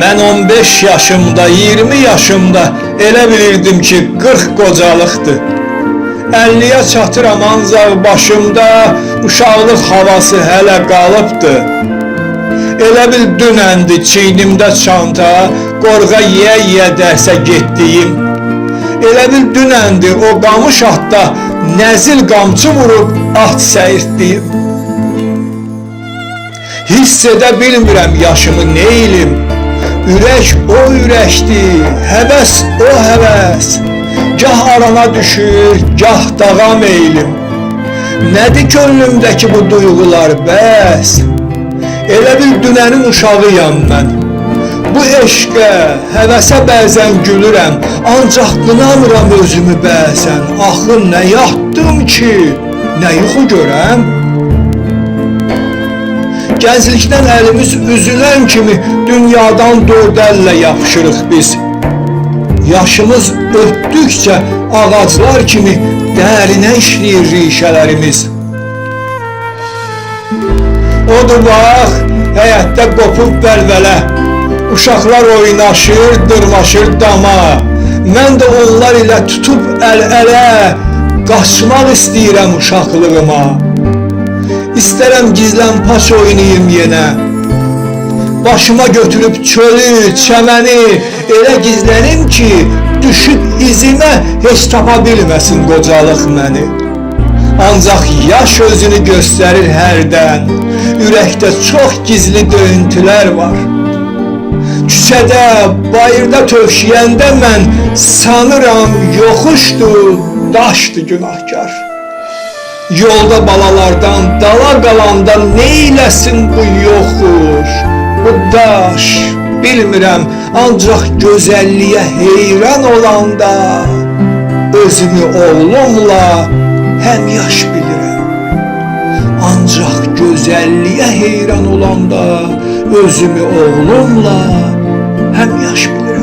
Mən 15 yaşımda, 20 yaşımda elə bilirdim ki, 40 qocalıqdır. 50-yə çatıram ancaq başımda uşaqlıq havası hələ qalıbdı. Elə bil dünəndi çiynimdə çanta, qorğa yeyə-yeyə dərsə getdiyim. Elə bil dünəndi o qamış atda nəzil qamçı vurub at səyirtdiyim. Hiss edə bilmirəm yaşımı neylim. Ürək o ürəkdir, həvəs o həvəs. Gah arana düşür, gah dağa meylim. Nədir könlümdəki bu duyğular bəs? Elə bil dünənin uşağıyam mən. Bu eşqə, həvəsə bəzən gülürəm, ancaq qınamıram özümü bəzən. Axı nə yatdım ki, nə yuxu görəm? Gənclikdən əlimiz üzülən kimi dünyadan dörd əllə yapışırıq biz. Yaşımız ötdükcə ağaclar kimi dərinə işləyir rişələrimiz. Odur bax, həyətdə qopub vəlvələ. Uşaqlar oynaşır, dırmaşır dama. Mən də onlar ilə tutub əl-ələ qaçmaq istəyirəm uşaqlığıma. İstərəm gizlən paç oynayım yenə. Başıma götürüb çölü, çəməni elə gizlənim ki, düşüb izimə heç tapa bilməsin qocalıq məni. Ancaq yaş özünü göstərir hərdən. Ürəkdə çox gizli döyüntülər var. Küçədə, bayırda tövşiyəndə mən sanıram yoxuşdu, daşdı günahkar. Yolda balalardan dala qalanda neyləsin bu yoxuş, bu daş, bilmirəm, ancaq gözəlliyə heyran olanda özümü oğlumla həm yaş bilirəm. Ancaq gözəlliyə heyran olanda özümü oğlumla həm yaş bilirəm.